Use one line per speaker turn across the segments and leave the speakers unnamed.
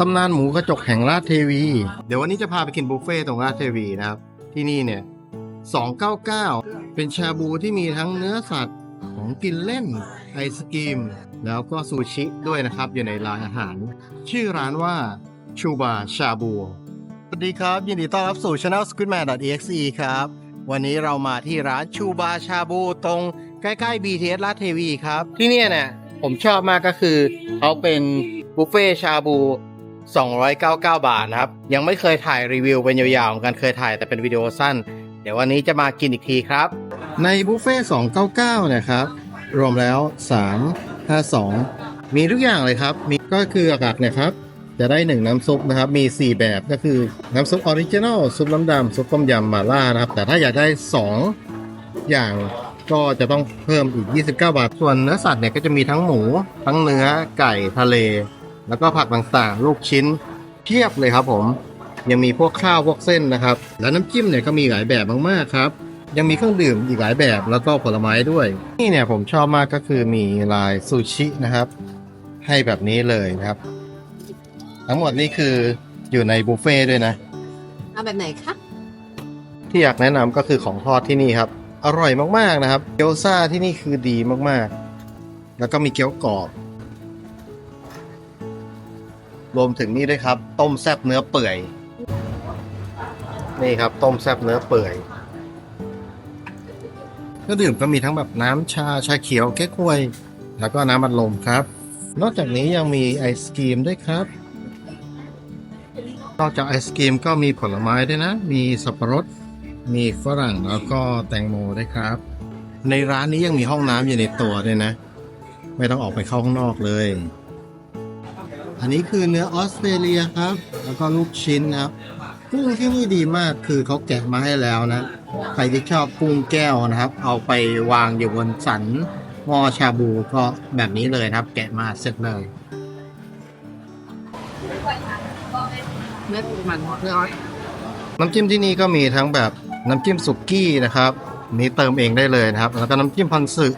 ตำนานหมูกระจกแห่งราชเทวี เดี๋ยววันนี้จะพาไปกินบุฟเฟ่ต์ตรงราชเทวีนะครับ ที่นี่เนี่ย 299 เป็นชาบูที่มีทั้งเนื้อสัตว์ของกินเล่นไอศกรีม แล้วก็ซูชิด้วยนะครับ อยู่ในร้านอาหาร ชื่อร้านว่าชูบาชาบู สวัสดีครับ ยินดีต้อนรับสู่ Channel Squidman.exe ครับ วันนี้เรามาที่ร้านชูบาชาบูตรงใกล้ๆ BTS ลาดเทวีครับ ที่เนี่ยเนี่ยผมชอบมากก็คือเขาเป็นบุฟเฟ่ชาบู 299 บาทนะครับ ยังไม่เคยถ่ายรีวิวเป็นยาวๆเหมือนกันเคยถ่ายแต่เป็นวิดีโอสั้น เดี๋ยววันนี้จะมากินอีกทีครับ ในบุฟเฟ่299นี่ยครับ รวมแล้ว 352 มีทุกอย่างเลยครับ มีก็คือหลักๆเนี่ยครับ จะได้หนึ่งน้ำซุปนะครับ มี 4 แบบก็คือน้ำซุปออริจินอลซุปน้ำดำซุปต้มยำมาล่านะครับ แต่ถ้าอยากได้ 2 อย่างก็จะต้องเพิ่มอีก 29 บาท ส่วนเนื้อสัตว์เนี่ยก็จะมีทั้งหมู ทั้งเนื้อไก่ทะเล แล้วก็ผักต่างๆ ลูกชิ้นเพียบเลยครับผม ยังมีพวกข้าวพวกเส้นนะครับ แล้วน้ำจิ้มเนี่ยก็มีหลายแบบมากๆครับ ยังมีเครื่องดื่มอีกหลายแบบแล้วก็ผลไม้ด้วย นี่เนี่ยผมชอบมากก็คือมีลายซูชินะครับ ให้แบบนี้เลยนะครับ ทั้งหมดนี่คืออยู่ในบุฟเฟ่ต์ด้วยนะ
เอาแบบไหนคะ
ที่อยากแนะนำก็คือของทอดที่นี่ครับ อร่อยมากๆนะครับ เกี๊ยวซ่าที่นี่คือดีมากๆ แล้วก็มีเกี๊ยวกรอบ รวมถึงนี่ด้วยครับ ต้มแซบเนื้อเปื่อย นี่ครับ ต้มแซบเนื้อเปื่อยก็ดื่มก็มีทั้งแบบน้ำชาชาเขียวเก๊กฮวย แล้วก็น้ำอัดลมครับ นอกจากนี้ยังมีไอศกรีมด้วยครับ นอกจากไอศกรีมก็มีผลไม้ด้วยนะ มีสับปะรด มีฝรั่งแล้วก็แตงโมด้วยครับ ในร้านนี้ยังมีห้องน้ำอยู่ในตัวด้วยนะ ไม่ต้องออกไปเข้าข้างนอกเลย อันนี้คือเนื้อออสเตรเลียครับ แล้วก็ลูกชิ้นนะครับกุ้งที่นี่ดีมากคือเขาแกะมาให้แล้วนะ ใครที่ชอบกุ้งแก้วนะครับ เอาไปวางอยู่บนสันหม้อชาบูก็แบบนี้เลยนะครับ แกะมาเสร็จเลย
เนื้อมันเนื้อออส
น้ำจิ้มที่นี่ก็มีทั้งแบบน้ำจิ้มสุกี้นะครับนี่เติมเองได้เลยนะครับ แล้วก็น้ำจิ้มพันสึ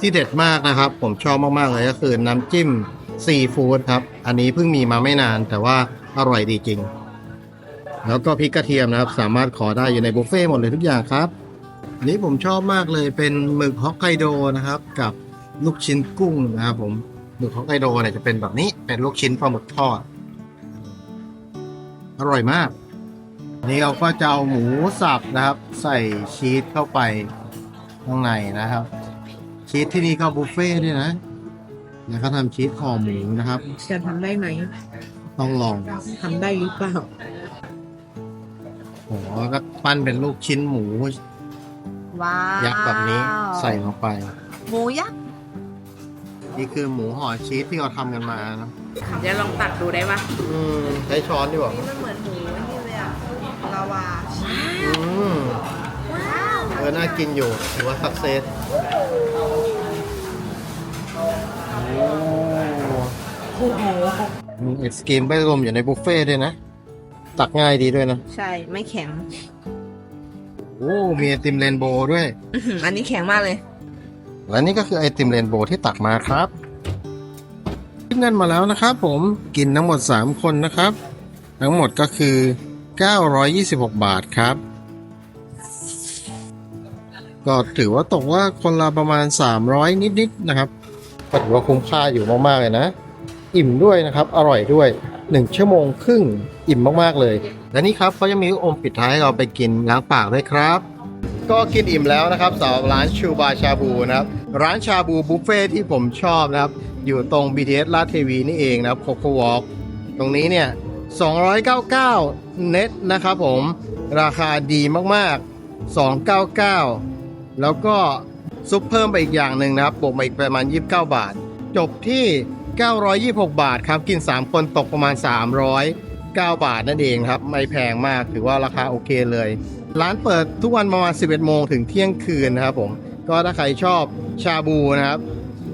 ที่เด็ดมากนะครับ ผมชอบมากๆเลยก็คือน้ำจิ้ม ซีฟู้ดครับ อันนี้เพิ่งมีมาไม่นานแต่ว่าอร่อยดีจริง แล้วก็พริกกระเทียมนะครับ สามารถขอได้อยู่ในบุฟเฟ่หมดเลยทุกอย่างครับอันนี้ผมชอบมากเลยเป็นหมึกฮอกไกโดนะครับ กับลูกชิ้นกุ้งนะครับผมหมึกฮอกไกโดเนี่ยจะเป็นแบบนี้เป็นลูกชิ้นปลาหมึกทอด อร่อยมากนี่เราก็จะเอาหมูสับนะครับ ใส่ชีสเข้าไปข้างในนะครับ ชีสที่นี่ก็บุฟเฟ่ด้วยนะ แล้วก็ทำชีสห่อหมูนะครับ
จะทำได้ไหม
ต้องลอง
ทำได้หรือเปล่า
โอ้โหแล้วก็ปั้นเป็นลูกชิ้นหมู
ว้าว
ยักษ์แบบนี้ใส่ลงไป
หมูยักษ์
นี่คือหมูห่อชีสที่เราทำกันมานะ
เดี๋ยวลองตักดูได้ปะ
อืมใช้ช้อนดีกว่า
นี่มันเหมือนหมูนี่เลยอะลาวา
อืม
ว้าว
เออน่ากินอยู่ถือว่าสักเซส โอ้
โอ้โห
มีไอศกรีมไม่รวมอยู่ในบุฟเฟ่ต์ด้วยนะ ตักง่ายดีด้วยนะ
ใช่ไม่แข็ง
โอ้มีไอติมเรนโบว์ด้วย
อื้อหืออันนี้แข็งมากเลย
และนี่ก็คือไอติมเรนโบว์ที่ตักมาครับกินกันมาแล้วนะครับผมกินทั้งหมด 3 คนนะครับ ทั้งหมดก็คือ 926 บาทครับ ก็ถือว่าตกว่าคนละประมาณ 300 นิดๆนะครับก็ถือว่าคุ้มค่าอยู่มากๆเลยนะ อิ่มด้วยนะครับ อร่อยด้วย 1 ชั่วโมงครึ่งอิ่มมากๆเลย และนี่ครับเขาจะมีลูกอมปิดท้ายให้เราไปกินล้างปากด้วยครับ ก็กินอิ่มแล้วนะครับสำหรับร้านชูบาชาบูนะครับ ร้านชาบูบุฟเฟ่ที่ผมชอบนะครับ อยู่ตรง BTS ลาดเทวีนี่เองนะครับโคโควอล์กตรงนี้เนี่ย 299 เน็ตนะครับผม ราคาดีมากๆ 299 แล้วก็ซุปเพิ่มไปอีกอย่างหนึ่งนะครับบวกมาอีกประมาณ 29 บาท จบที่ 926 บาทครับ กิน 3 คนตกประมาณ 309 บาทนั่นเองครับ ไม่แพงมากถือว่าราคาโอเคเลย ร้านเปิดทุกวันประมาณ 11 โมงถึงเที่ยงคืนนะครับผม ก็ถ้าใครชอบชาบูนะครับ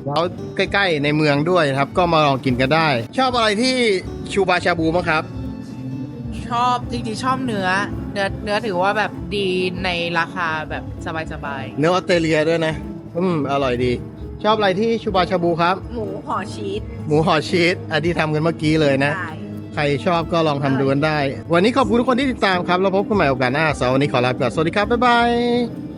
แล้วใกล้ๆในเมืองด้วยนะครับ ก็มาลองกินกันได้ ชอบอะไรที่ชูบาชาบูบ้างครับ
ชอบจริงๆชอบเนื้อ เนื้อเนื้อถือว่าแบบดีในราคาแบบสบาย
เนื้อออสเตรเลียด้วยนะ อืมอร่อยดี ชอบอะไรที่ชูบาชาบูครับ
หมูห่อชีส
หมูห่อชีสอันที่ทำกันเมื่อกี้เลยนะ
ได้
ใครชอบก็ลองทำดูกันได้ วันนี้ขอบคุณทุกคนที่ติดตามครับ แล้วพบกันใหม่โอกาสหน้าสำหรับวันนี้ขอลาไปก่อนสวัสดีครับ บ๊ายบาย